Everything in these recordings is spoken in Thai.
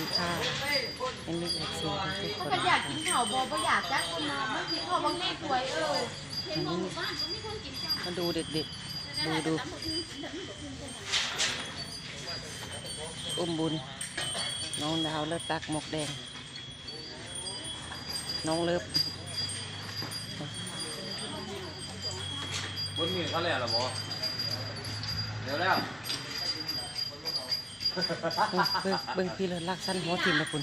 ดีค่ะเป็นมิตรเอกซีทุกคถ้านอยากกินข้าวบอบ่อยากจักกินเนาะมันกินข้าวบางแม่สวยเอออันนี้มาดูเด็กๆ ดูดูอุ้มบุญ น้องดาวเลิศตักหมกแดง น้องเลิฟบนมีเขาแล้วเหรอหมอเดี๋ยวแล้ว เบิ่งเบิ่งพี่เลิศลักสั้นหัวทิ่มนะคุณ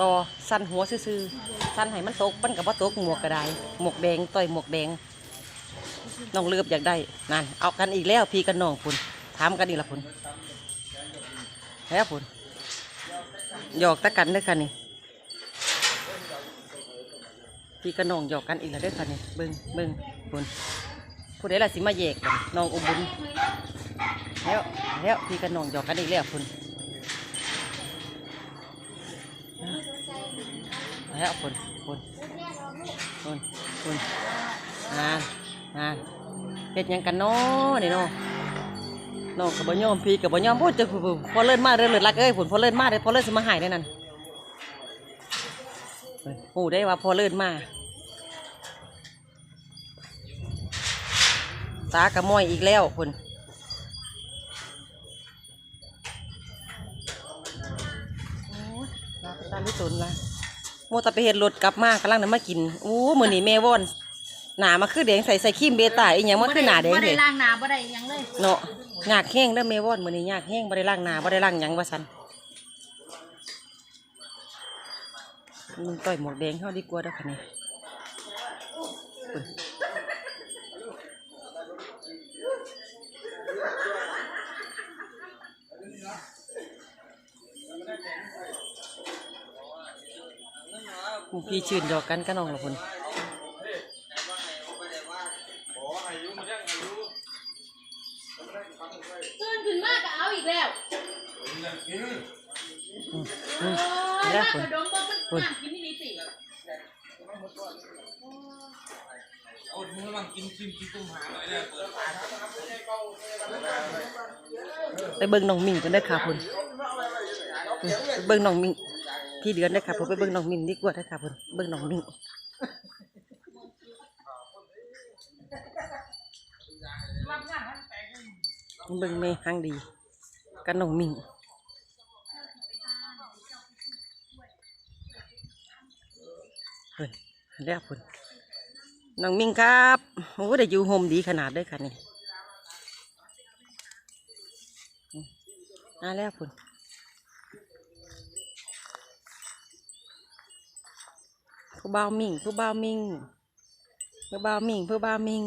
บอสั้นหัวซื่อๆสั้นให้มันตกมันกับว่าตกหมวกกระไดหมวกแดงต่อยหมวกแดงน้องเลือบอยากได้นั่นเอากันอีกแล้วพี่กับน้องคุณถามกันอีกละคุณแล้วคุณหยอกตะกันด้อค่ะนี่พี่กับน้องหยอกกันอีกแล้วด้อค่ะนี่เบิ้งเบิ้งคุณ ผู้ใดล่ะสิมาแยกกันน้องอมบุญแล้วแล้วพี่กับน้องหยอกกันอีกแล้วคุณแล้วคุณคุณคุณคุณงานงาเฮ็ดยังกันนาะนี่เนาะน้องกับบ่ยอมพี่กับบ่ยอมพูดจะพอเลิ่นมาเรื่อยๆรักเอ้ยผลพอเลิ่นมาเด้อพอเลิ่นสิมาหายได้นั่นเฮ้ยหูได้ว่าพอเลิ่นมา ตากระมอยอีกแล้วคุณโอ้ยลาไปตาลิตุนละโมตะไปเห็ดรถกลับมากำลังนำมากินอู้มื้อนี้แม่ว่อนหนามาคือแดงใส่ใส่ครีมเบต้าอีหยังมันคือหนาแดงบ่เลได้ยล้างหน้าบ่ได้หยังเลยเนาะยากแห้งเด้อเมวอนมื้อนี้ยากแห้งบ่ได้ล้างหน้าบ่ได้ล้างหยังว่าซั่นมึงต่อยหมวกแดงเฮาดีกว่าเด้อค่ะนี่ มู่พี่ชื่นดอกกันกับน้องละพุ่นตื่นขึ้นมาก็เอาอีกแล้วอืมเออืมอแล้วมากพุ่นระดมบ่มันน้ำกินนี่นี่สิเอามือลังกินชิมกินตุ้มหาหน่อยเนี่ยเปิดฝาไปเบิ่งน้องมิ่งกันเด้อค่ะพุ่นอืมไปเบิ่งน้องมิ่ง พี่เดือนเด้ค่ะผมไปเบิ่งน้องมิ่งดีกว่าเด้ค่ะพุ่นเบิ่งน้องมิ่งเบิ่งแม่หังดีกันน้องมิ่งเฮ้ยแล้วพุ่นน้องมิงครับโอ้ได้อยู่โฮมดีขนาดเด้อค่ะนี่มาแล้วพุ่น ผู้บ่าวมิ่ง ผู้บ่าวมิ่ง ผู้บ่าวมิ่ง ผู้บ่าวมิ่ง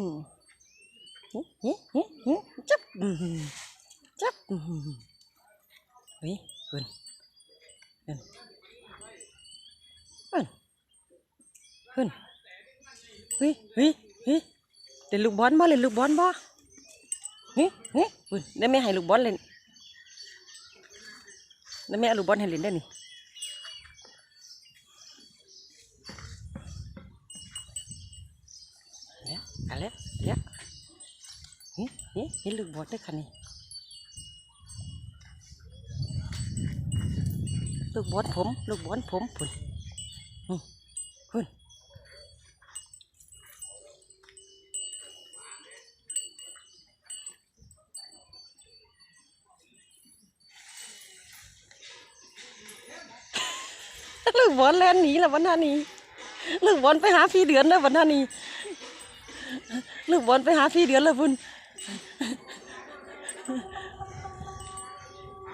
จับจับเฮ้ยพุ่นพุ่นพุ่นพุ่นเฮ้ยเฮ้ยเฮ้ยเล่นลูกบอลบ่เล่นลูกบอลบ่เฮ้ยเฮ้ยพุ่นได้ไหมให้ลูกบอลเล่นแล้วแม่เอาลูกบอลให้เล่นได้นี่ แล้วเอะไรแล้วนี่นี่เห็นลูกบอลได้คันนี่ลูกบอลผม ลูกบอลผมพุ่นนี่พุ่นลูกบอลแล่นหนีแล้ววันหน้านี้ลูกบอลไปหาพี่เดือนแล้ววันหน้านี้ ลูกบอลไปหาพี่เดือนล้วพุ่น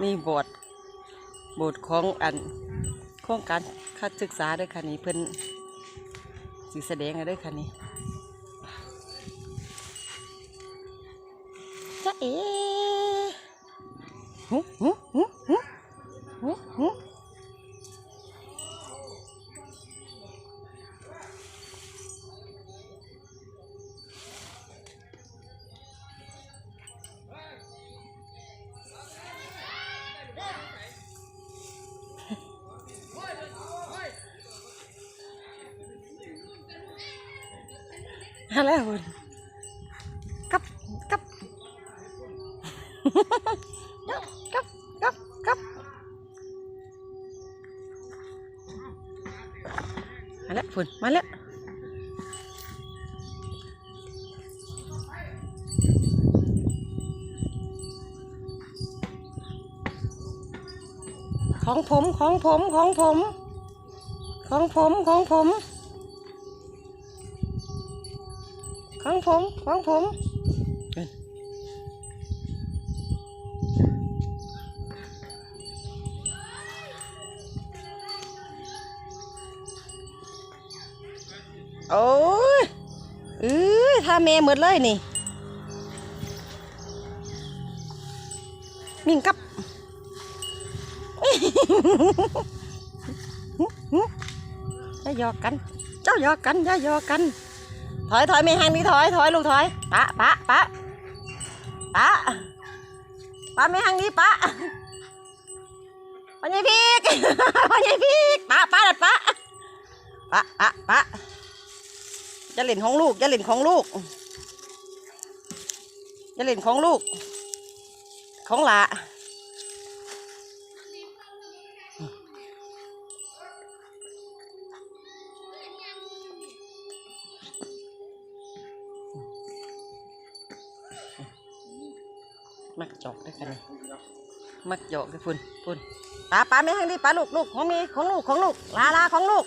นี่บทบทของอันโครงการคัดศึกษาด้วยค่ะนี่เพิ่นสีแสดงอะไรด้วยค่ะนี่จ้าเอ๋ อะไรพุ่นกับกับกับกับกับมาแล้วฝุ่นมาแล้วของผมของผมของผม ของผมของผม ของผมของผมโอ้ยเอ้ยถ้าแม่หมดเลยนี่ มิ่งกับอย่หยอกกัน เจ้าหยอกกันอย่าหยอกกัน อยถอยไม่ห่างนี่ถอยถอยลูกถอยปะปะปะปะปะไม่ห่างนี่ปะปัญญพีกปัญญพีกปะปะดัดปะปะปะปะจะเล่นของลูกจะเล่นของลูกจะเล่นของลูก ของหละ มักจอกได้พุ่นพุ่นปลาปลาไม่ให้งดิปลาลูกลูกของมีของลูกของลูกลาลาของลูก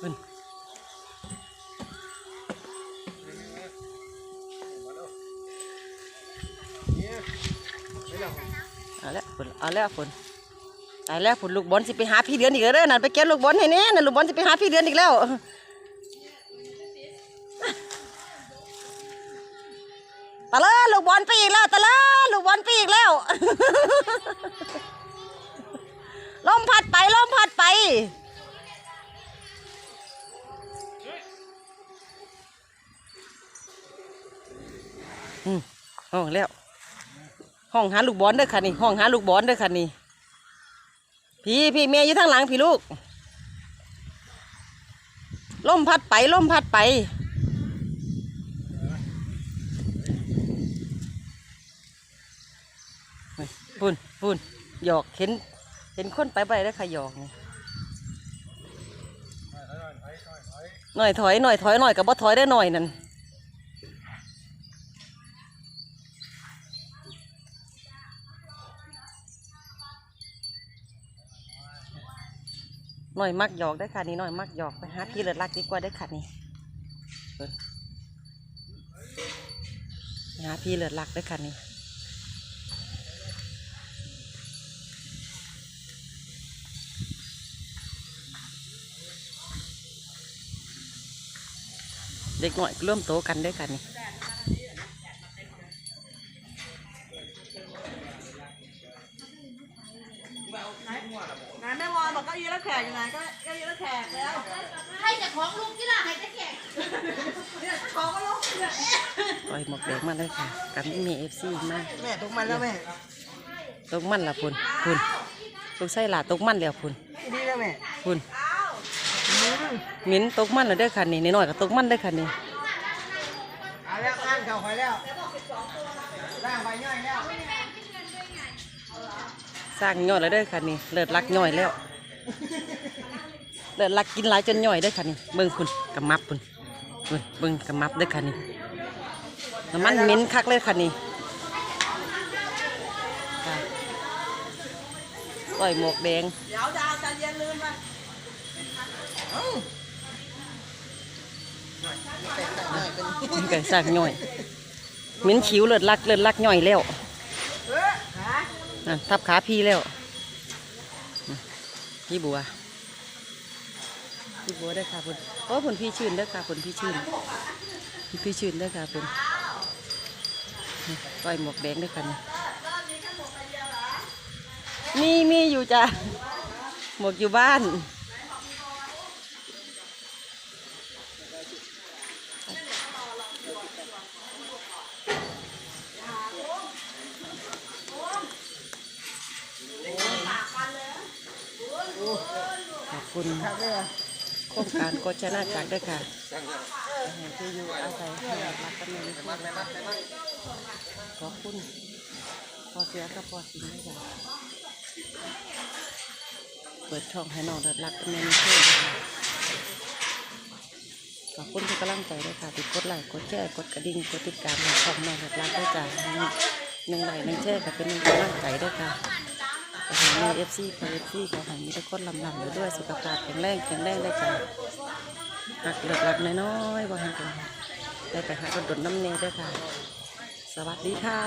พุ่นเอาแล้วพุ่นเอาแล้วพุ่นตายแล้วพุ่นลูกบอลสิไปหาพี่เดือนอีกแล้วนั่นไปเก็บลูกบอลให้แน่นั่นลูกบอลสิไปหาพี่เดือนอีกแล้ว ตะเลอลูกบอลไปอีกแล้วตะเลอลูกบอลไปอีกแล้วลมพัดไปลมพัดไปอืมห้องแล้วห้องหาลูกบอลเด้อค่ะนี่ห้องหาลูกบอลเด้อค่ะนี่พี่พี่เมียอยู่ทางหลังพี่ลูกลมพัดไปลมพัดไป ปุ่นปุ่นหยอกเห็น เห็นคนไปไปได้ค่ะหยอกนี่หน่อยถอยหน่อยถอยหน่อยกับบ่ถอยได้หน่อยนั่นหน่อยมักหยอกได้ค่ะนี่หน่อยมักหยอกไปหาพี่เลิศรักดีกว่าได้ค่ะนี่หาพี่เลิศรักได้ค่ะนี่ เด็กหน่อยร่วมโตกันด้วยกันนี่งานแม่วอนบอกเก้าอี้แล้วแขกอยู่ไหนก็เก้าอี้แล้วแขกแล้วให้แต่ของลุงที่ล่ะให้แต่แขกเนี่ยของก็ลงเนี่ยปล่อยหมอกแดงมาเลยค่ะกับมีเอฟซีมาแม่ตกมันแล้วแม่ตกมันละพุ่นพุ่นตกใส่หลาตกมันแล้วพุ่นดีแล้วแม่พุ่ นหมิ้นตกมันแล้วเด้อค่ะนี่น้อยๆก็ตกมันเด้อค่ะนี่เอาแล้วข้างเก่าไฟแล้วร่างไฟย่อยแล้วสร้างย่อยแล้วเด้อค่ะนี่เลิศรักย่อยแล้ว เลิศรักกินหลายจนย่อยเด้อค่ะนี่เบิ่งพุ่นกำมับพุ่นเบิ่งเบิ่งกำมับเด้อค่ะนี่น้ำมันเหมิ้นคักเลยค่ะนี่ค่ะปล่อยหมวกแดง เดี๋ยวดาวจะเย็นลืมไป มันก็สากย่อยเหม็นขิวเลือดลักเลือดลักย่อยแล้วทับขาพี่แล้ว พี่บัว พี่บัวได้ค่ะคุณโอ้ผลพี่ชื่นได้ค่ะผลพี่ชื่น พี่ชื่นได้ค่ะคุณต่อยหมวกแดงได้อค่ะนี่มีมีอยู่จ้ะหมวกอยู่บ้าน บคุณโครงการโกชนาจักรด้วยค่ะที่อยู่อาศัยห้รักกันในที่ขอบคุณพอเสียกับพอสิงด้วยค่ะเปิดช่องให้น้องเดินรักกันในที่วยขอบคุณทุกกำลังใจด้วยค่ะติดกดไลค์กดแชร์กดกระดิ่งกดติดตามให้ช่องน้องเดินรักด้วยจ้ะหนึ่งไลค์หนึ่งแชร์ก็เป็นหนึ่งกำลังใจด้วยค่ะ ขอให้มีเอฟซีขอเอฟซีขอให้มีทุกคนลำลำอยู่ด้วยสุขภาพแข็งแรงแข็งแรงได้จ้ะหักเลือกหลักน้อยๆว่าหักเลยได้ไปหาคนดนน้ำเนยด้วยค่ะ สวัสดีค่ะ